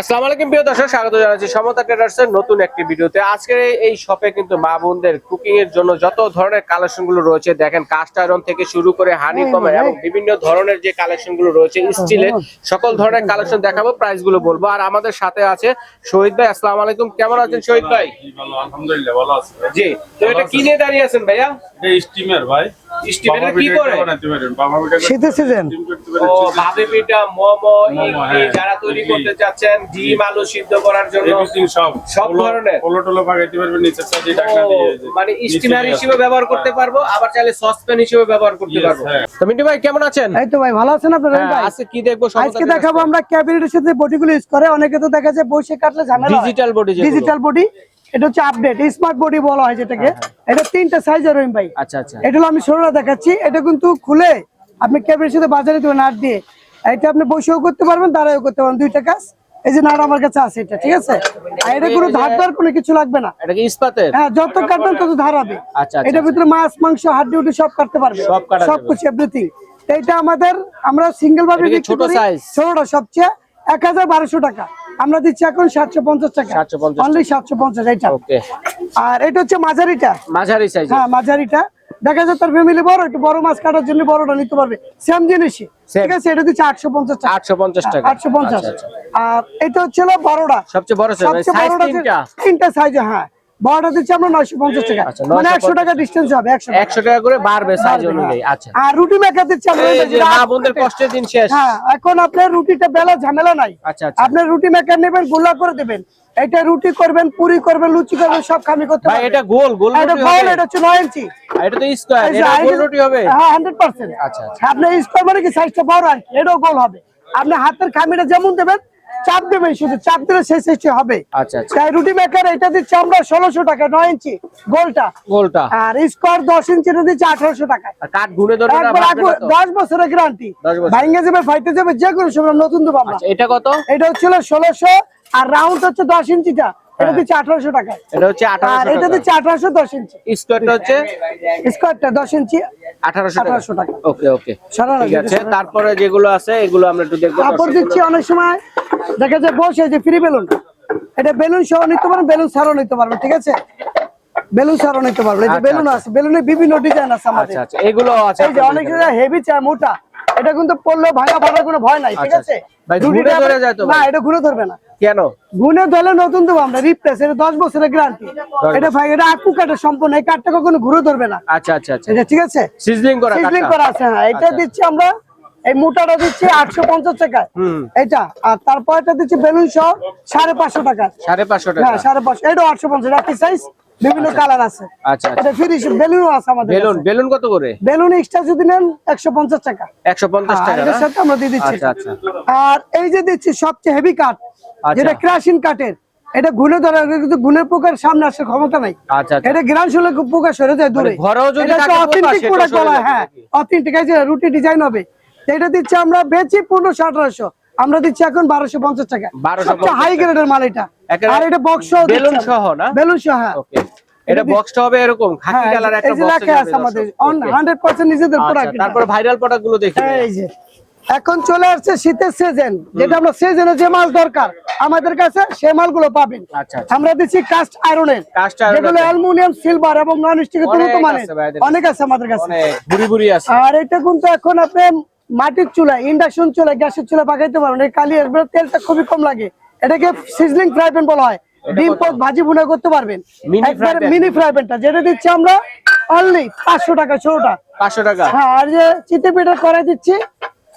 আসসালামু আলাইকুম প্রিয় দর্শক স্বাগত জানাচ্ছি সমতা ট্রেডার্সের নতুন একটি ভিডিওতে। আজকের এই- শপে কিন্তু মা বোনদের কুকিং এর জন্য যত ধরনের কালেকশনগুলো রয়েছে দেখেন কাস্ট আয়রন থেকে শুরু করে হানি কমে এবং বিভিন্ন ধরনের যে কালেকশনগুলো রয়েছে স্টিলের সকল ধরনের কালেকশন দেখাবো প্রাইসগুলো বলব। আর আমাদের সাথে আছে শহীদ ভাই আসসালামু আলাইকুম কেমন আছেন শহীদ ভাই? জি, ভালো আলহামদুলিল্লাহ ভালো আছে। জি তো এটা কি নিয়ে দাঁড়িয়ে আছেন ভাইয়া? এটা স্টিমার ভাই। কি করে শীতের সিজন ভাবে পিঠা মোমো হ্যাঁ, যারা তৈরি করতে চাচ্ছেন ডিম আলু সিদ্ধ করার জন্য সব। সব ধরনের? পোলো টোলো পাকাইতে পারবেন নিচের সাইডে ঢাকনা দিয়ে মানে স্টিমার হিসেবে ব্যবহার করতে পারব আবার চাইলে সসপ্যান হিসেবে ব্যবহার করতে পারব। হ্যাঁ। তো মিন্টু ভাই কেমন আছেন? এই তো ভাই ভালো আছেন আপনারা? হ্যাঁ, ভাই আজকে কি দেখব আজকে দেখাবো আমরা ক্যাবিনেটের সাথে বডিগুলো ইউজ করে। অনেকে তো দেখা যায় বসে কাটলে ঝামেলা ডিজিটাল বডি ডিজিটাল বডি এটা হচ্ছে আপডেট স্মার্ট বডি বলা হয় যেটাকে। এটা তিনটা সাইজের রহিম ভাই। আচ্ছা আচ্ছা। এটা হলো আমি দেখাচ্ছি। এটা কিন্তু খুলে আপনি ক্যাবিনেটের সাথে বাজারে দেবেন নাট দিয়ে। এটা আপনি বসেও করতে পারবেন দাঁড়াও করতে পারবেন। দুইটা কাজ। এই যে নাট আমার কাছে আছে এটা ঠিক আছে? আর এটা কোনো ধার ধার কোনো কিছু লাগবে না। এটা কি ইস্পাতের? হ্যাঁ যত কাটবেন তত ধার হবে। আচ্ছা, আচ্ছা, এটার ভিতরে মাছ মাংস হাড্ডি উড্ডি সব কাটতে পারবে সব কাটা সব কিছু এভরিথিং এইটা আমাদের আমরা সিঙ্গেল ভাবে ছোট size? ছোটটা সবচেয়ে। এক হাজার বারোশো টাকা। আমরা দিচ্ছি এখন সাতশো পঞ্চাশ টাকা। 750 অনলি সাতশো পঞ্চাশ এইটা। আর এটা হচ্ছে মাঝারিটা। মাঝারি সাইজ হ্যাঁ মাঝারিটা। দেখা যায় তার ফ্যামিলি বড় একটু বড় মাছ কাটার জন্য বড়টা নিতে পারবে। সেম জিনিসই। ঠিক আছে এটা দিচ্ছে আটশো পঞ্চাশ টাকা। আটশো পঞ্চাশ টাকা। আটশো পঞ্চাশ। আচ্ছা, আচ্ছা। আর এটা হচ্ছে বড়টা। সবচেয়ে বড় সাইজ সবচেয়ে বড়টা তিনটা। সাইজ হ্যাঁ। বড়টা দিচ্ছি আমরা নয়শো পঞ্চাশ টাকা। আচ্ছা, মানে একশো টাকা ডিস্টেন্স হবে একশো টাকা। একশো টাকা করে বাড়বে সাইজ অনুযায়ী হ্যাঁ। আচ্ছা। আর রুটি মেকার দিচ্ছি আমরা। কষ্টের দিন শেষ। হ্যাঁ এখন আপনার রুটিটা বেলা ঝামেলা নাই। আচ্ছা আচ্ছা। আপনার রুটি মেকার নেবেন গোলা করে দেবেন। এটা রুটি করবেন পুরি করবেন লুচি করবেন সব খামি করতে ভাই এটা গোল গোল এটা গোল এটা হচ্ছে নয় ইঞ্চি। এটা তো স্কয়ার এটা গোল রুটি হবে। হ্যাঁ হান্ড্রেড পার্সেন্ট আচ্ছা আচ্ছা। আপনার স্কোয়ার মানে কি সাইজটা বড় আর এটাও গোল হবে। আপনি হাতের খামিটা যেমন দেবেন চাপ দেবে শুধু চাপ দিলে সেই সাইজটা হবে। আচ্ছা আচ্ছা। তাই রুটি মেকার এটা দিচ্ছে আমরা ষোলোশো টাকা নয় ইঞ্চি গোলটা। গোলটা। আর স্কোয়ার দশ ইঞ্চিটা দিচ্ছি আঠারোশো কাঠ ঘুরে তো? দশ বছরের গ্যারান্টি 10 ভাঙ্গে যাবে ফাইটে যাবে যে কোনো সময় নতুন দেবো আচ্ছা এটা কত? এটা হচ্ছিল ষোলোশো আর রাউন্ড হচ্ছে দশ ইঞ্চিটা। এটা দিচ্ছে আঠারোশো টাকা। এটা হচ্ছে আর এটা টাকা। দিচ্ছে আঠারোশো দশ ইঞ্চি। স্কোয়ারটা হচ্ছে? স্কোয়ারটা দশ ইঞ্চি আঠারোশো টাকা। ওকে ওকে ঠিক আছে তারপরে যেগুলো আছে এগুলো আমরা একটু দেখব দিচ্ছি অনেক সময়। দেখা যায় বসে যে ফ্রি বেলুন এটা বেলুন সহ নিতে পারেন বেলুন ছাড়াও নিতে পারবেন ঠিক আছে? বেলুন ছাড়াও নিতে পারবেন এই যে আচ্ছা, বেলুন আছে বেলুনের বিভিন্ন ডিজাইন আছে আমাদের। আচ্ছা আচ্ছা এগুলো আছে এই যে অনেক হেভি চায় মোটা। এটা কিন্তু পড়লে ভাঙা ফাটার কোনো ভয় নাই ঠিক আচ্ছা, আছে? ভাই, ঘুরে ধরে যায় তো না এটা ঘুরে ধরবে না। কেন? গুনে ধরলে নতুন দেবো আমরা রিপ্লেস এটা দশ বছরের গ্যারান্টি এটা ভাই এটা আকু কাঠের সম্পূর্ণ এই কাঠটা কখনো ঘুরে ধরবে না। আচ্ছা আচ্ছা আচ্ছা। এটা ঠিক আছে? সিজলিং করা সিজলিং করা আছে হ্যাঁ এটা আচ্ছা। দিচ্ছি আমরা এই মোটাটা দিচ্ছি আটশো পঞ্চাশ টাকা হুম। এটা আর তারপর এটা দিচ্ছি বেলুন সহ সাড়ে পাঁচশো টাকা। সাড়ে পাঁচশো টাকা। হ্যাঁ সাড়ে পাঁচশো। এটা আটশো পঞ্চাশ একই সাইজ বিভিন্ন কালার আছে। আচ্ছা আচ্ছা। এটা ফ্রি বেলুনও আছে আমাদের বেলুন বেলুন কত করে? বেলুন এক্সট্রা যদি নেন একশো পঞ্চাশ টাকা। সাথে আমরা দিয়ে দিচ্ছি। আচ্ছা আচ্ছা। আর এই যে দিচ্ছি সবচেয়ে হেভি আচ্ছা। যেটা ক্রাশিং এটা ঘুরে ধরে কিন্তু গুণের পোকার সামনে আসার ক্ষমতা নাই। আচ্ছা আচ্ছা। এটা শুলে পোকা সরে যায় দূরে। মানে ঘরেও যদি পোকা, অথেন্টিক প্রোডাক্ট বলা হ্যাঁ? অথেন্টিক রুটি ডিজাইন হবে এটা দিচ্ছি আমরা বেচি পনেরোশো আঠারোশো। আমরা দিচ্ছি এখন বারোশো পঞ্চাশ টাকা। 1250 সবচেয়ে হাই গ্রেডের মাল এটা। আর এটা বক্স বেলুন সহ না? বেলুন সহ হ্যাঁ। এটা বক্সটা হবে এরকম খাকি হ্যাঁ, কালার একটা বক্স লেখা আছে আমাদের হান্ড্রেড পার্সেন্ট নিজেদের প্রোডাক্ট তারপর ভাইরাল প্রোডাক্টগুলো দেখি এই যে। এখন চলে আসছে শীতের সিজন যেটা আমরা সিজনে যে মাল দরকার আমাদের কাছে সে মালগুলো পাবেন। আচ্ছা, আচ্ছা। আমরা দিচ্ছি কাস্ট আয়রনের যেগুলো অ্যালুমিনিয়াম সিলভার এবং নন স্টিকের অনেক উন্নত মানের আছে অনেক আছে আমাদের কাছে। আছে। আর এটা কিন্তু এখন আপনি মাটির চুলা ইন্ডাকশন চুলা গ্যাসের চুলা পাকাইতে পারবেন এই কালি আসবে তেলটা খুবই কম লাগে। এটাকে সিজলিং ফ্রাই প্যান বলা হয়। ডিম পোস্ট ভাজি ভুনা করতে পারবেন? মিনি ফ্রাই প্যানটা যেটা দিচ্ছি আমরা অনলি পাঁচশো টাকা ছোটটা। পাঁচশো টাকা। হ্যাঁ আর যে চিতে পিঠা করে দিচ্ছি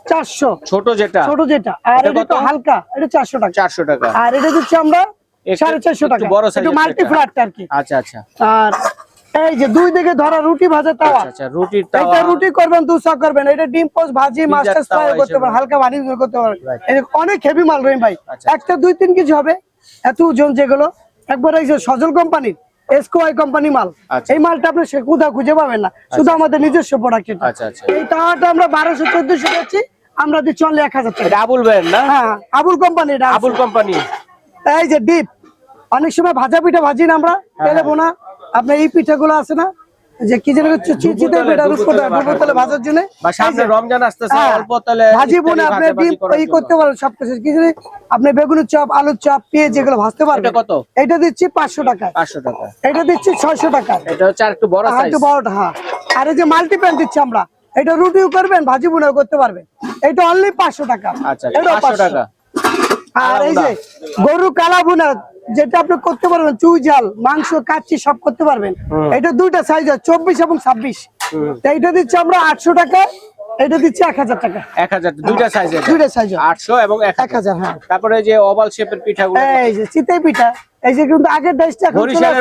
চারশো। ছোট যেটা? ছোট যেটা। আর এটা তো হালকা এটা চারশো টাকা। চারশো টাকা। আর এটা দিচ্ছি আমরা সাড়ে চারশো টাকা। বড় মাল্টি এটা। আর কি। আচ্ছা আচ্ছা। আর এই যে দুই দিকে ধরা রুটি ভাজা তাওয়া। আচ্ছা আচ্ছা রুটির এটা রুটি করবেন দুশো করবেন। এটা ডিম পোস্ট ভাজি মাস্টার ফ্রাই করতে। পারেন হালকা বানিয়ে করতে পারেন. এটা অনেক হেভি মাল রহিম ভাই। আচ্ছা, একটা দুই তিন কেজি হবে। এত ওজন যেগুলো একবার এই যে সজল কোম্পানির এসকোয়াই কোম্পানি মাল। আচ্ছা। এই মালটা আপনি সে কোথাও খুঁজে পাবেন না। শুধু আমাদের নিজস্ব প্রোডাক্ট আচ্ছা আচ্ছা। এই তাওয়াটা আমরা বারোশো চোদ্দশো দিচ্ছি। আমরা দিচ্ছি অনলি এক হাজার টাকা। আবুল ব্যান্ড না? হ্যাঁ আবুল কোম্পানি এটা আবুল কোম্পানি। এই যে ডিপ অনেক সময় ভাজা পিঠা ভাজি না আমরা হ্যাঁ, তেলে বোনা আপনার এই পিঠাগুলো আছে না? যে কি যেন চিচিতে পিঠা রূপকোটা ডুবোতেলে ভাজার জন্য। বা সামনে রমজান আসতেছে হ্যাঁ, অল্প তেলে ভাজি বোনা আপনি ডিম এই করতে পারেন সবকিছু। কিছু আপনি বেগুনের চপ আলুর চপ পেঁয়াজ যেগুলো ভাজতে পারবেন এটা কত? এটা দিচ্ছি পাঁচশো টাকা। পাঁচশো টাকা। এটা দিচ্ছি ছয়শো টাকা। এটা হচ্ছে একটু বড় সাইজ একটু বড়টা হ্যাঁ। আর এই যে মাল্টি প্যান দিচ্ছি আমরা এটা রুটিও করবেন ভাজি বোনাও করতে পারবেন। এটা অনলি পাঁচশো টাকা। আচ্ছা এটাও পাঁচশো টাকা। আর এই যে গরু কালা ভুনা যেটা আপনি করতে পারবেন চুই জাল মাংস কাচ্চি সব করতে পারবেন। এটা দুইটা সাইজ আছে চব্বিশ এবং ছাব্বিশ। এইটা দিচ্ছি আমরা আটশো টাকা এটা দিচ্ছি এক হাজার টাকা। এক হাজার দুইটা সাইজ দুইটা সাইজ আটশো এবং এক এক হাজার হ্যাঁ। তারপরে যে শেপের পিঠাগুলো। এই যে চিতই পিঠা এই যে কিন্তু আগের দেশটা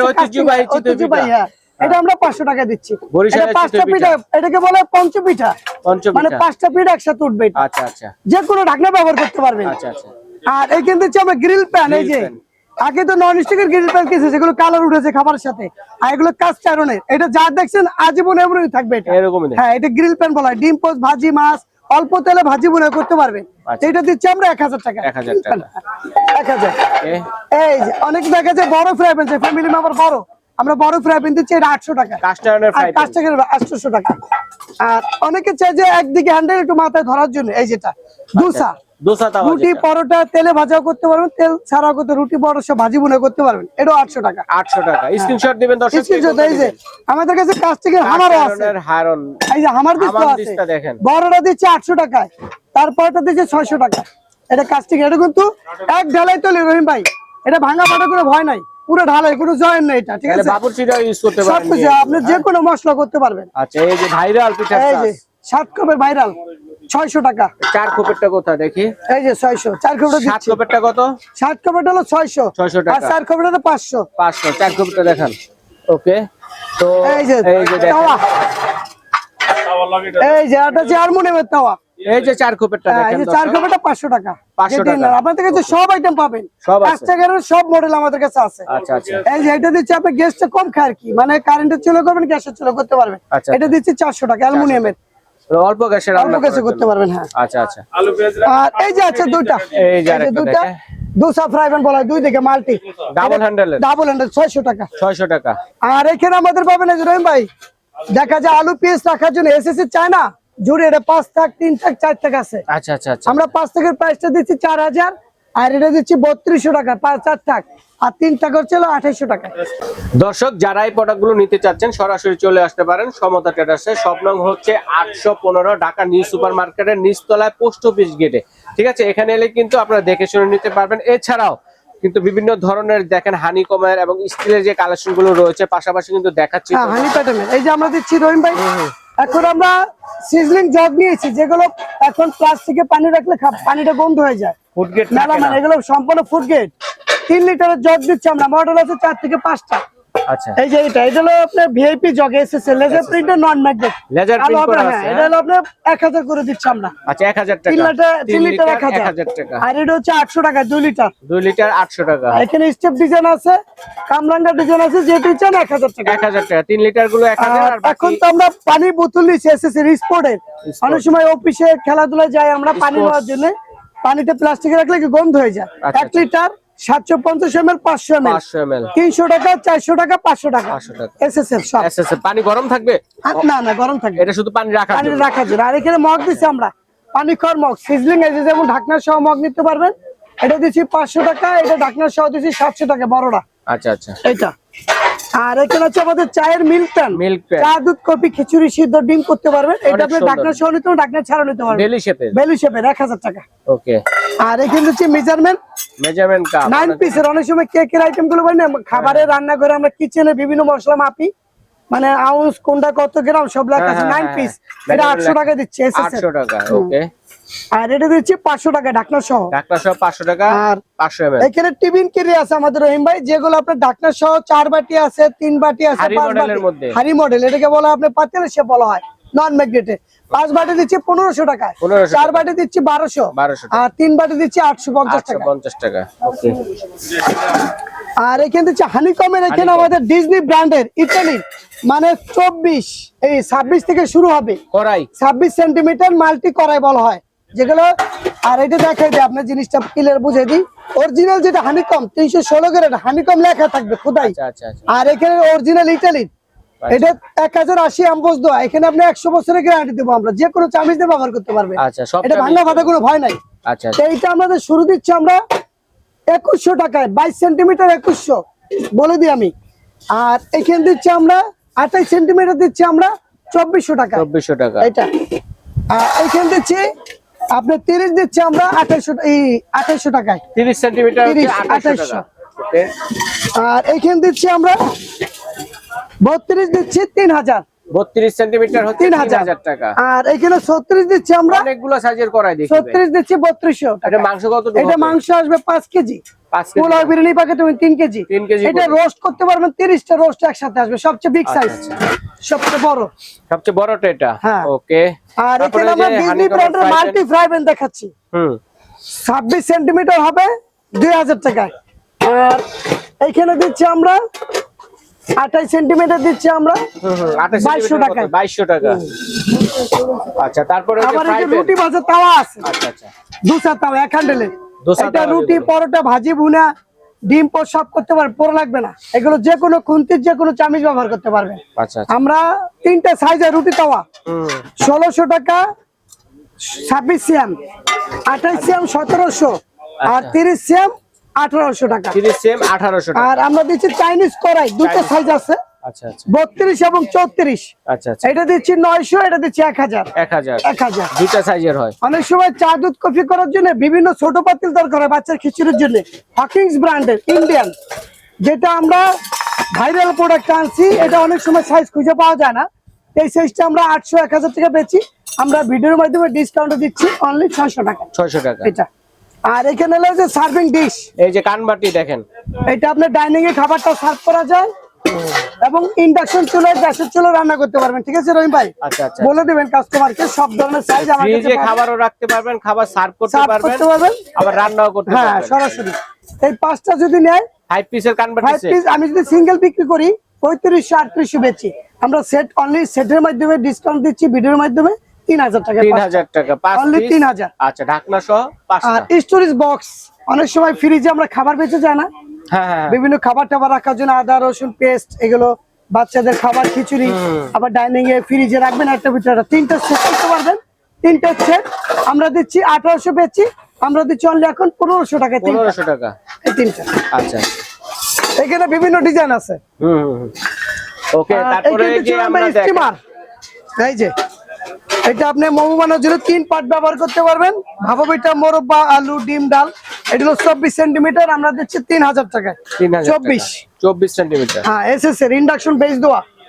ঐতিহ্যবাহী ঐতিহ্যবাহী, হ্যাঁ। এটা আমরা পাঁচশো টাকা দিচ্ছি। পাঁচটা পিঠা। এটাকে বলে পঞ্চপিঠা। মানে পাঁচটা পিঠা একসাথে উঠবে। আচ্ছা আচ্ছা। যে কোনো ঢাকনা ব্যবহার করতে পারবেন। আচ্ছা আচ্ছা। আর এইখান দিচ্ছি আমরা গ্রিল প্যান এই যে। আগে তো নন স্টিকের গ্রিল প্যান কিছু যেগুলো কালার উঠেছে খাবারের সাথে। আর এগুলো কাস্ট আয়রনের এটা যা দেখছেন আজীবন এমনই থাকবে এটা। এরকমই হ্যাঁ এটা গ্রিল প্যান বলা হয়। ডিম পোস্ট ভাজি মাছ অল্প তেলে ভাজি মনে করতে পারবেন। আচ্ছা। এটা দিচ্ছি আমরা এক হাজার টাকা। 1000 টাকা। এক হাজার। এই যে অনেক দেখা যায় বড় ফ্রাই প্যান ফ্যামিলি মেম্বার বড়। আমরা বড় ফ্রাই প্যান দিচ্ছি এটা আটশো টাকা। পাঁচ টাকার আটশোশো টাকা। আর অনেকে চায় যে একদিকে হ্যান্ডেল একটু মাথায় ধরার জন্য এই যেটা। দুসা। দোসা রুটি পরোটা তেলে ভাজাও করতে পারবেন তেল ছাড়াও করতে রুটি পরোটা ভাজি বুনে করতে পারবেন। এটাও আটশো টাকা। আটশো টাকা। স্ক্রিনশট দিবেন স্ক্রিনশট এই যে আমাদের কাছে কাস্টিকের হামারও আছে। এই যে হামার দিস্ত হামার আছে। দেখেন। বড়টা দিচ্ছে আটশো টাকায় তারপরটা দিচ্ছে ছয়শো টাকা। এটা কাস্টিক এটা কিন্তু এক ঢালাই তৈরি রহিম ভাই। এটা ভাঙা ফাটা কোনো ভয় নাই। পুরো ঢালাই কোনো জয়েন নাই এটা ঠিক আছে? বাবুর্চিটা ইউজ করতে পারেন সবকিছু আপনি যে কোনো মশলা করতে পারবেন। আচ্ছা এই যে ভাইরাল পিঠা এই যে সাত কপের ভাইরাল ছয়শো টাকা। চার খোপেরটা কোথায় দেখি? এই যে ছয়শো চার কপটা সাত খোপেরটা কত? সাত কপেটা হলো ছয়শো। 600 টাকা। আর চার হলো পাঁচশো। পাঁচশো চার খোপেরটা দেখান। ওকে তো এই যে এই যে দেখেন। এই যে এটা হচ্ছে হারমোনিয়ামের তাওয়া। এই যে চার খোপেরটা হ্যাঁ, এই যে চার। কপেটা পাঁচশো টাকা। 500 টাকা। আপনাদের কাছে সব আইটেম পাবেন। সব আছে। পাঁচ টাকার সব মডেল আমাদের কাছে আছে। আচ্ছা আচ্ছা। এই যে এটা দিচ্ছে আপনি গ্যাসটা কম খায় আর কি। মানে কারেন্টের চলে করবেন গ্যাসের চলে করতে পারবেন। আচ্ছা, এটা দিচ্ছি চারশো টাকা অ্যালুমিনিয়ামের। অল্প গ্যাসে অল্প গ্যাসে করতে পারবেন হ্যাঁ। আচ্ছা আচ্ছা। আচ্ছা আলু পেঁয়াজ আর এই যে আছে দুইটা। এই যে দুইটা। দেখেন। দুসা ফ্রাই প্যান বলা দুই দিকে মাল্টি ডাবল হ্যান্ডেলের ডাবল হ্যান্ডেল ছয়শো টাকা। ছয়শো টাকা। আর এখানে আমাদের পাবেন এই যে রহিম ভাই দেখা যায় আলু পেঁয়াজ রাখার জন্য এসএসসি চায় না? জুড়ে এটা পাঁচ থাক তিন থাক চার টাকা আছে। আচ্ছা আচ্ছা আচ্ছা। আমরা পাঁচ টাকার প্রাইসটা দিচ্ছি চার হাজার আর এটা দিচ্ছি বত্রিশশো টাকা পাঁচ চার টাক আর তিন টাকা হচ্ছে আঠাইশো টাকা। দর্শক যারা এই প্রোডাক্টগুলো নিতে চাচ্ছেন সরাসরি চলে আসতে পারেন সমতা ট্রেডার্সে সব নং হচ্ছে আটশো পনেরো ঢাকা নিউ সুপার মার্কেটের নিচতলায় পোস্ট অফিস গেটে ঠিক আছে? এখানে এলে কিন্তু আপনারা দেখে শুনে নিতে পারবেন। এছাড়াও কিন্তু বিভিন্ন ধরনের দেখেন হানি কমের এবং স্টিলের যে কালেকশনগুলো রয়েছে পাশাপাশি কিন্তু দেখাচ্ছি। হ্যাঁ হানি প্যাটার্নের এই যে আমরা দিচ্ছি রহিম ভাই এখন আমরা সিজলিং জগ নিয়েছি যেগুলো এখন প্লাস্টিকে পানি রাখলে পানিটা বন্ধ হয়ে যায়। ফুড গেট মেলা মানে এগুলো সম্পূর্ণ ফুড গেট তিন লিটারের জগ দিচ্ছি আমরা মডেল আছে চার থেকে পাঁচটা। আচ্ছা। এই যে এটা এটা হলো আপনার ভিআইপি জগ এসেছে laser printer non magnet Laser print করা আছে, এটা হলো আপনার এক হাজার করে দিচ্ছি আমরা। আচ্ছা এক হাজার তিন টাকা লিটার তিন লিটার এক এক হাজার। হাজার টাকা। আর এটা হচ্ছে আটশো টাকা দুই লিটার। দুই লিটার আটশো টাকা। এখানে স্টেপ ডিজাইন আছে কামরাঙ্গা ডিজাইন আছে যেটি চান এক হাজার টাকা। এক হাজার টাকা তিন লিটারগুলো এক হাজার আর আর এখন তো আমরা পানি বোতল নিচ্ছি এসএসসি স্পোর্টের অনেক সময় অফিসে খেলাধুলায় যাই আমরা পানি। নেওয়ার জন্য। পানিতে প্লাস্টিকে রাখলে কি গন্ধ হয়ে যায়? আচ্ছা, এক লিটার সাতশো পঞ্চাশ এম এল পাঁচশো এম এল এম এল তিনশো টাকা চারশো টাকা পাঁচশো টাকা। 500 টাকা। এসএস এর সব পানি গরম থাকবে? না না গরম থাকবে। এটা শুধু পানি রাখা পানি রাখার জন্য। আর এখানে মগ দিচ্ছি আমরা। পানি খর মগ। সিজলিং এই যেমন ঢাকনা সহ মগ নিতে পারবেন এটা দিচ্ছি পাঁচশো টাকা এটা ঢাকনা সহ দিচ্ছি সাতশো টাকা বড়টা। আচ্ছা আচ্ছা। এইটা। আর এখানে হচ্ছে আমাদের চায়ের মিল্ক প্যান। Milk চা দুধ কফি খিচুড়ি সিদ্ধ ডিম করতে পারবেন। এটা আপনি ডাকনা সহ নিতে ডাকনা ছাড়া নিতে পারবেন। বেলি শেপে বেলি শেপে এক হাজার টাকা। ওকে। আর এখানে হচ্ছে মেজারমেন্ট মেজারমেন্ট কাপ নাইন পিসের অনেক সময় কেকের আইটেমগুলো না খাবারে রান্না করে আমরা কিচেনে বিভিন্ন মশলা মাপি। মানে আউন্স কোনটা কত গ্রাম সব লেখা আছে হ্যাঁ, নাইন হ্যাঁ, পিস হ্যাঁ। এটা Measurement আটশো লেখা। টাকা দিচ্ছে SSL আটশো টাকা ওকে আর এটা দিচ্ছে পাঁচশো টাকা ঢাকনা সহ ডাক্তার সহ পাঁচশো টাকা আর পাঁচশো এম এখানে টিফিন কিনে আছে আমাদের রহিম ভাই যেগুলো আপনার ঢাকনা সহ চার বাটি আছে তিন বাটি আছে হাড়ি পাঁচ মডেলের মধ্যে। হাড়ি মডেল এটাকে বলা হয় আপনার পাতিল সে বলা হয় নন ম্যাগনেটে পাঁচ বাটি দিচ্ছি পনেরোশো টাকায়। 1500 চার। বাটি দিচ্ছি বারোশো। 1200 আর তিন বাটি দিচ্ছি আটশো পঞ্চাশ টাকা। পঞ্চাশ টাকা। ওকে আর এখানে দিচ্ছি হানিকমের এখানে। আমাদের ডিজনি ব্র্যান্ডের ইটালি মানে চব্বিশ এই ছাব্বিশ থেকে শুরু হবে। করাই ছাব্বিশ সেন্টিমিটার মাল্টি করাই বলা হয়। যেগুলো আর এটা দেখাই দিই আপনার জিনিসটা ক্লিয়ার বুঝে দিই। অরিজিনাল যেটা হানিকম তিনশো ষোলো গ্রেড হানিকম লেখা থাকবে খোদাই। আচ্ছা আচ্ছা আচ্ছা। আর এখানে অরিজিনাল ইটালি এটা এক হাজার আশি দেওয়া এখানে আপনি একশো বছরের গ্যারান্টি দেবো আমরা। যে কোনো চামিচ দিয়ে ব্যবহার করতে আচ্ছা এটা ভাঙা ফাটা কোনো ভয় নাই। আচ্ছা এইটা আমাদের শুরু দিচ্ছি আমরা একুশশো টাকায় বাইশ সেন্টিমিটার একুশশো। বলে দিই আমি। আর এখানে দিচ্ছি আমরা আঠাইশ সেন্টিমিটার দিচ্ছি আমরা চব্বিশশো টাকা। চব্বিশশো টাকা। এটা। আর এখানে দিচ্ছি আপনার তিরিশ দিচ্ছি আমরা আঠাইশশো এই আঠাইশশো টাকায়। তিরিশ সেন্টিমিটার 30, আঠাশশো টাকা। 2800 ওকে। আর এখানে দিচ্ছি আমরা বত্রিশ দিচ্ছি তিন হাজার। বত্রিশ সেন্টিমিটার তিন হাজার। টাকা। আর এখানে ছত্রিশ দিচ্ছি আমরা অনেকগুলো সাইজের করাই ভাই। ছত্রিশ দিচ্ছি বত্রিশশো এটা মাংস কত এটা মাংস আসবে পাঁচ কেজি। পোলাও বিরিয়ানি পাকে তুমি তিন কেজি। এটা রোস্ট করতে পারবেন তিরিশটা রোস্ট একসাথে আসবে সবচেয়ে বিগ সাইজ সবচেয়ে বড়। সবচেয়ে বড়টা এটা? হ্যাঁ। ওকে। আর এখানে আমরা ডিজনি ব্র্যান্ডের মাল্টি ফ্রাই প্যান দেখাচ্ছি। হুম। ছাব্বিশ সেন্টিমিটার হবে দুই হাজার টাকায়। আর এইখানে দিচ্ছি আমরা আঠাইশ সেন্টিমিটার দিচ্ছি আমরা বাইশশো টাকায়। বাইশশো টাকা। আচ্ছা তারপরে এই pan। রুটি ভাজার তাওয়া আছে। আচ্ছা আচ্ছা। দুসা তাওয়া এক হ্যান্ডেলে এটা রুটি পরোটা ভাজি ভুনা ডিম পোস্ট সব করতে পারবে পরে লাগবে না। এগুলো যে কোনো খুন্তির যে কোনো চামিচ ব্যবহার করতে পারবে। আচ্ছা আচ্ছা। আমরা তিনটা সাইজের রুটি তাওয়া ষোলোশো টাকা ছাব্বিশ সিএম। আঠাইশ সিএম সতেরোশো। আর আচ্ছা। তিরিশ সিএম আঠারোশো টাকা। তিরিশ সেম আঠারোশো আর আমরা দিচ্ছি চাইনিজ কড়াই দুটো সাইজ আছে। বত্রিশ এবং চৌত্রিশ। আচ্ছা আচ্ছা। এটা দিচ্ছি নয়শো এটা দিচ্ছি এক হাজার। এক হাজার। এক হাজার। দুইটা সাইজের হয়। অনেক সময় চা দুধ কফি করার জন্য বিভিন্ন ছোট পাতিল দরকার হয় বাচ্চার খিচুড়ির জন্য। হকিংস ব্র্যান্ডের ইন্ডিয়ান যেটা আমরা ভাইরাল প্রোডাক্ট আনছি এটা অনেক সময় সাইজ খুঁজে পাওয়া যায় না। এই সাইজটা আমরা আটশো এক হাজার টাকা বেচি আমরা ভিডিওর মাধ্যমে ডিসকাউন্ট দিচ্ছি অনলি ছয়শো টাকা। ছয়শো টাকা। এটা। আর এখানে হলো যে সার্ভিং ডিশ এই যে কানবাটি দেখেন। এটা আপনার ডাইনিং এ খাবারটা সার্ভ করা যায়। এবং ইন্ডাকশন চুলায় গ্যাসের চুলো রান্না করতে পারবেন ঠিক আছে রহিম ভাই? আচ্ছা আচ্ছা। বলে দিবেন কাস্টমারকে সব ধরনের সাইজ পাবেন। খাবারও রাখতে পারবেন খাবার সার্ভ করতে পারবেন করতে পারবেন আবার রান্নাও করতে পারবেন। হ্যাঁ সরাসরি। এই পাঁচটা যদি নেয় ফাইভ পিসের কানবাটি ফাইভ পিস আমি যদি সিঙ্গেল বিক্রি করি পঁয়ত্রিশশো আটত্রিশশো বেচি। আমরা সেট অনলি সেটের মাধ্যমে ডিসকাউন্ট দিচ্ছি ভিডিওর মাধ্যমে তিন হাজার টাকা তিন হাজার টাকা Only piece। 3000 আচ্ছা ঢাকনা সহ আর স্টোরেজ বক্স অনেক সময় ফ্রিজে আমরা খাবার বেঁচে যায় না হ্যাঁ হ্যাঁ বিভিন্ন খাবার টাবার রাখার জন্য আদা রসুন পেস্ট এগুলো বাচ্চাদের খাবার খিচুড়ি আবার ডাইনিং এ ফ্রিজে রাখবেন একটা ভিতরে। তিনটা সেট করতে পারবেন? তিনটা সেট আমরা দিচ্ছি আঠারোশো বেচি আমরা দিচ্ছি অনলি এখন পনেরোশো টাকা পনেরোশো টাকা। এই তিনটা। আচ্ছা। এখানে বিভিন্ন ডিজাইন আছে। ওকে তারপরে যে আমরা স্টিমার এই যে এটা আপনি মোমো বানানোর জন্য তিন পার্ট ব্যবহার করতে পারবেন। ভাপা পিঠা মোরব্বা আলু ডিম ডাল। এটা হলো চব্বিশ সেন্টিমিটার আমরা দিচ্ছি তিন হাজার টাকায়। চব্বিশ। চব্বিশ সেন্টিমিটার। হ্যাঁ এস এস এর ইন্ডাকশন বেস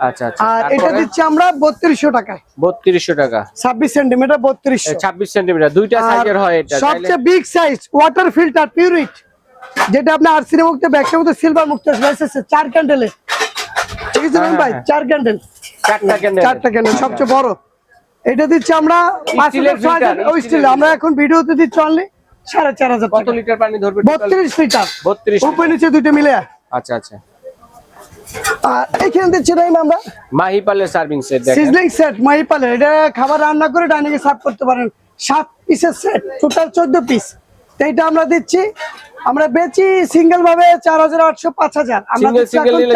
আচ্ছা আচ্ছা। আর এটা দিচ্ছি আমরা বত্রিশশো টাকায়। বত্রিশশো টাকা। ছাব্বিশ সেন্টিমিটার বত্রিশশো। ছাব্বিশ সেন্টিমিটার দুইটা সাইজের হয় এটা সবচেয়ে big size water filter Pureit যেটা আপনি আরসিনে মুক্ত ব্যাগটা মধ্যে সিলভার মুক্ত এসেছে চার ক্যান্ডেলে ঠিক আছে রহিম ভাই? হ্যাঁ, চার ক্যান্ডেল চারটা ক্যান্ডেল চারটা ক্যান্ডেল সবচেয়ে বড়। এটা দিচ্ছি আমরা ওই স্টিল আমরা এখন ভিডিওতে দিচ্ছি অনলি সাড়ে চার হাজার কত লিটার পানি ধরবে বত্রিশ লিটার। বত্রিশ উপরে নিচে দুইটা মিলে। আচ্ছা আচ্ছা। আর এখানে দিচ্ছি রহিম আমরা। Mahi serving set sizzling set মহিপালের। এটা খাবার রান্না করে ডাইনিং সার্ভ করতে পারেন। সাত পিসের সেট টোটাল চোদ্দ পিস তো এটা আমরা দিচ্ছি। আমরা বেচি সিঙ্গেল ভাবে চার হাজার আটশো পাঁচ হাজার। আমরা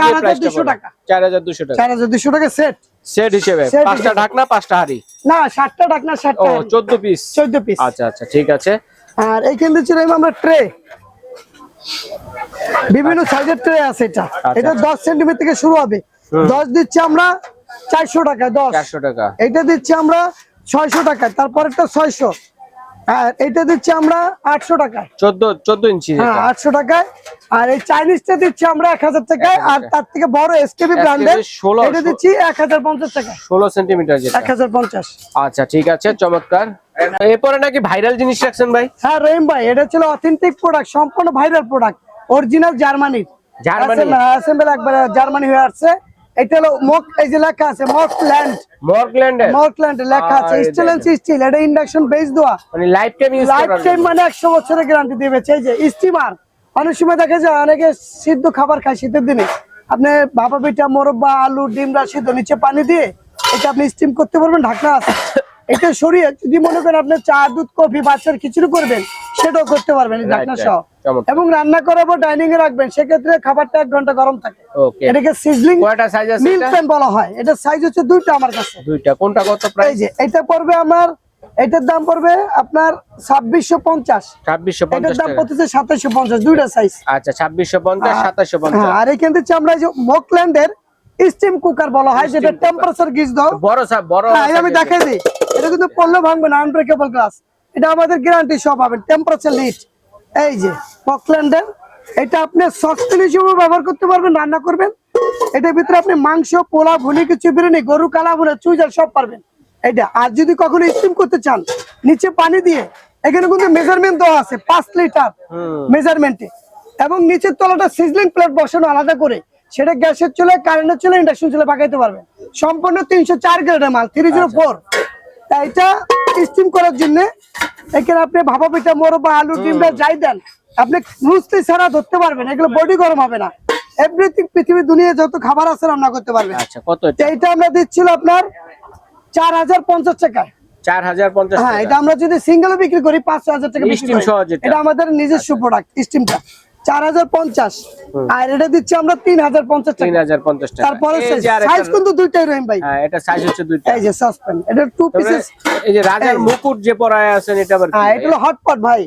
চার হাজার দুশো টাকা। চার হাজার দুশো টাকা। চার হাজার দুশো টাকা সেট সেট হিসেবে। পাঁচটা ঢাকনা পাঁচটা হাড়ি। না ষাটটা ঢাকনা ষাটটা চোদ্দ পিস চোদ্দ পিস আচ্ছা আচ্ছা ঠিক আছে। আর এইখান দিচ্ছি রহিম আমরা ট্রে বিভিন্ন সাইজের ট্রে আছে এটা। এটা দশ সেন্টিমিটার থেকে শুরু হবে। দশ দিচ্ছি আমরা চারশো টাকা দশ। টাকা। এটা দিচ্ছি আমরা ছয়শো টাকা তারপরেরটা ছয়শো। আর এটা দিচ্ছি আমরা আটশো টাকায় চোদ্দ চোদ্দ ইঞ্চি হ্যাঁ। আটশো টাকায়। আর এই চাইনিজটা দিচ্ছি আমরা এক হাজার টাকায়। আর তার থেকে বড় এসকেবি ব্র্যান্ডের 16 এটা দিচ্ছি এক হাজার পঞ্চাশ টাকায়। ষোলো সেন্টিমিটার যেটা। এক হাজার পঞ্চাশ। আচ্ছা ঠিক আছে চমৎকার। এরপরে নাকি ভাইরাল জিনিস রাখছেন ভাই? হ্যাঁ রহিম ভাই এটা ছিল অথেন্টিক প্রোডাক্ট সম্পূর্ণ ভাইরাল প্রোডাক্ট অরিজিনাল জার্মানির জার্মানি? অ্যাসেম্বল একবার জার্মানি হয়ে আসছে। এটা হলো মক এই যে লেখা আছে মক ল্যান্ড মর্কল্যান্ডের মক ল্যান্ড লেখা আছে স্টিল এন্ড স্টিল এটা ইন্ডাকশন বেস দেওয়া। মানে lifetime use lifetime মানে একশো বছরের গ্যারান্টি দিবে এই যে স্টিমার অনেক সময় দেখা যায় অনেকে সিদ্ধ খাবার খায় শীতের দিনে। আপনি ভাপা পিঠা মোরব্বা আলু ডিমরা সিদ্ধ নিচে পানি দিয়ে এটা আপনি স্টিম করতে পারবেন ঢাকনা আছে। এটা সরিয়ে যদি মনে করেন আপনি চা দুধ কফি বাচ্চার খিচুড়ি করবেন সেটাও করতে পারবেন ঢাকনা সহ। এবং রান্না করার পর ডাইনিং এ রাখবেন সেক্ষেত্রে খাবারটা এক ঘণ্টা গরম থাকে। এটাকে সিজলিং মিল প্যান বলা হয়। এটা সাইজ হচ্ছে দুইটা আমার কাছে। দুইটা। কোনটা কত প্রাইস এটা পড়বে আমার এটার দাম পড়বে আপনার ছাব্বিশশো পঞ্চাশ। ছাব্বিশশো এটার দাম টাকা। পড়তেছে সাতাশশো পঞ্চাশ দুইটা সাইজ আচ্ছা ছাব্বিশশো পঞ্চাশ সাতাশশো হ্যাঁ পঞ্চাশ আর এখান থেকে আমরা মকল্যান্ডের স্টিম কুকার বলা হয় যেটা। টেম্পারেচার গিজ দাও বড় সা বড় হ্যাঁ আমি দেখাই দিই। এটা কিন্তু পড়লে ভাঙবে না আনব্রেকেবল গ্লাস এটা আমাদের গ্যারান্টি সব পাবেন টেম্পারেচার লিট এই যে পকল্যান্ডের এটা আপনি সসপ্যান হিসেবে ব্যবহার করতে পারবেন রান্না করবেন। এটার ভিতরে আপনি মাংস পোলা ভুনি কিছু বিরিয়ানি গরু কালা ভুনা চুইজার সব পারবেন। এটা আর যদি কখনো স্টিম করতে চান নিচে পানি দিয়ে এখানে কিন্তু মেজারমেন্ট দেওয়া আছে পাঁচ লিটার। মেজারমেন্টে এবং নিচের তলাটা সিজলিং প্লেট বসানো আলাদা করে সেটা গ্যাসের চুলে কারেন্টের চুলে ইন্ডাকশন চুলে পাকাইতে পারবেন সম্পূর্ণ তিনশো চার গ্রেডের মাল থ্রি জিরো ফোর এটা স্টিম করার জন্য এখানে আপনি ভাপা পিঠা মোরো বা আলু ডিমটা যাই দেন আপনি নুস্তি ছাড়া ধরতে পারবেন এগুলো বডি গরম হবে না। এভরিথিং পৃথিবীর দুনিয়া যত খাবার আছে রান্না করতে পারবেন। আচ্ছা কত এইটা আমরা দিচ্ছিল আপনার চার হাজার পঞ্চাশ টাকায় চার হাজার পঞ্চাশ হ্যাঁ এটা আমরা যদি সিঙ্গেল বিক্রি করি পাঁচ হাজার টাকা। এটা আমাদের নিজস্ব প্রোডাক্ট স্টিমটা চার হাজার পঞ্চাশ। আর এটা দিচ্ছি আমরা তিন হাজার পঞ্চাশ তিন হাজার পঞ্চাশ তারপরে এই যে আরেকটা- সাইজ কিন্তু দুইটাই রহিম ভাই। হ্যাঁ এটা সাইজ হচ্ছে দুইটা। এই যে সাসপেন এটা টু পিসেস এই যে রাজার মুকুট যে পরায় আছেন এটা আবার হ্যাঁ এটা হলো হটপট ভাই।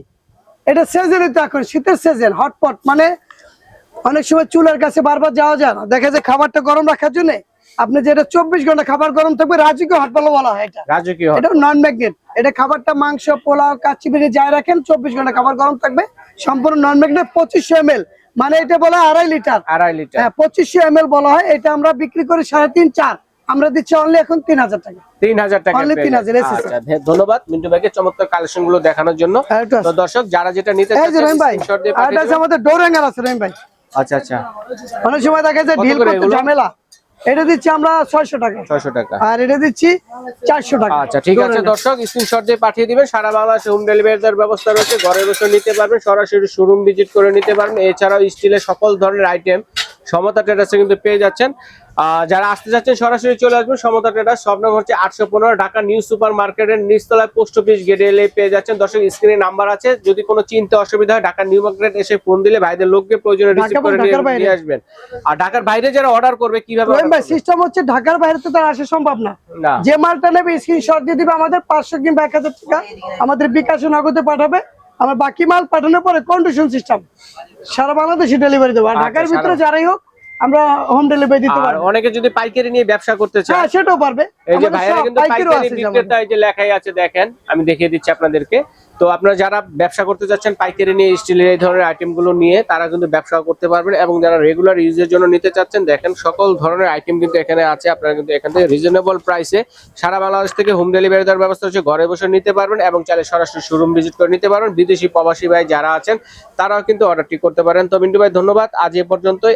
এটা সিজনে তো এখন শীতের সিজন হটপট মানে অনেক সময় চুলার কাছে বারবার যাওয়া যায় না। দেখা যায় খাবারটা গরম রাখার জন্য আপনি যেটা চব্বিশ ঘণ্টা খাবার গরম থাকবে রাজকীয় হটপট বলা হয় এটা। রাজকীয় এটা নন ম্যাগনেট এটা খাবারটা মাংস পোলাও কাচ্চি বিরিয়ানি যাই রাখেন চব্বিশ ঘণ্টা খাবার গরম থাকবে। সম্পূর্ণ নন ম্যাগনেট পঁচিশশো এম মানে এটা বলা আড়াই লিটার। আড়াই লিটার। হ্যাঁ পঁচিশশো এম বলা হয় এটা আমরা বিক্রি করি সাড়ে তিন চার। আমরা দিচ্ছি অনলি এখন তিন হাজার টাকা। তিন হাজার টাকা Only পেয়ে 3000 যাবেন। এসেছে। আচ্ছা ধন্যবাদ। মিন্টু ভাইকে চমৎকার কালেকশনগুলো দেখানোর জন্য। হ্যাঁ, দর্শক যারা যেটা নিতে ভাই। আমাদের আছে রহিম আচ্ছা আচ্ছা। অনেক সময় দেখা যায় ঢিল করতে ঝামেলা। এটা দিচ্ছি আমরা ছয়শো টাকা। ছয়শো টাকা। আর এটা দিচ্ছি চারশো টাকা। আচ্ছা ঠিক আছে দর্শক স্ক্রিনশট দিয়ে পাঠিয়ে দিবেন। সারা বাংলাদেশে হোম ডেলিভারি দেওয়ার ব্যবস্থা রয়েছে। ঘরে বসে নিতে পারবেন সরাসরি শোরুম ভিজিট করে নিতে পারবেন। এছাড়াও স্টিলের সকল ধরনের আইটেম সমতা ট্রেডার্সে কিন্তু পেয়ে যাচ্ছেন। যারা আসতে যাচ্ছেন সরাসরি চলে আসবেন। সমতা ট্রেডার্স সব নম্বর হচ্ছে আটশো পনেরো ঢাকা নিউ সুপার মার্কেটের নিচতলায় পোস্ট অফিস গেটে এলে পেয়ে যাচ্ছেন। দর্শক স্ক্রিনে নাম্বার আছে। যদি কোনো চিন্তা অসুবিধা হয় ঢাকা নিউ মার্কেট এসে ফোন দিলে ভাইদের লোককে প্রয়োজনে রিসিভ করে নিয়ে আসবেন। আর ঢাকার বাইরে যারা অর্ডার করবে কীভাবে? সিস্টেম হচ্ছে ঢাকার বাইরে তো তার আসা সম্ভব না। যে মালটা নেবে স্ক্রিনশট দিয়ে দিবে আমাদের পাঁচশো কিংবা এক হাজার টাকা আমাদের বিকাশ নগদে পাঠাবে। আমার বাকি মাল পাঠানোর পরে কন্ডিশন সিস্টেম সারা বাংলাদেশে ডেলিভারি দেবো। আর আচ্ছা, ঢাকার ভিতরে যারাই হোক আমরা হোম ডেলিভারি দিতে পারব। অনেকে যদি পাইকারি নিয়ে ব্যবসা করতে চায় হ্যাঁ সেটাও পারবে। এই যে ভাইরা কিন্তু পাইকারি বিক্রেতা এই যে লেখাই আছে দেখেন আমি দেখিয়ে দিচ্ছি আপনাদেরকে। তো আপনারা যারা ব্যবসা করতে যাচ্ছেন পাইকারি নিয়ে স্টিলের এই ধরনের আইটেমগুলো নিয়ে তারা কিন্তু ব্যবসা করতে পারবেন এবং যারা রেগুলার ইউজের জন্য নিতে চাচ্ছেন দেখেন সকল ধরনের আইটেম কিন্তু এখানে আছে। আপনারা কিন্তু এখান থেকে রিজনেবল প্রাইসে সারা বাংলাদেশ থেকে হোম ডেলিভারি দেওয়ার ব্যবস্থা হচ্ছে ঘরে বসে নিতে পারবেন এবং চাইলে সরাসরি শোরুম ভিজিট করে নিতে পারবেন। বিদেশি প্রবাসী ভাই যারা আছেন তারাও কিন্তু অর্ডারটি করতে পারেন। তো মিন্টু ভাই ধন্যবাদ। আজ এ পর্যন্তই।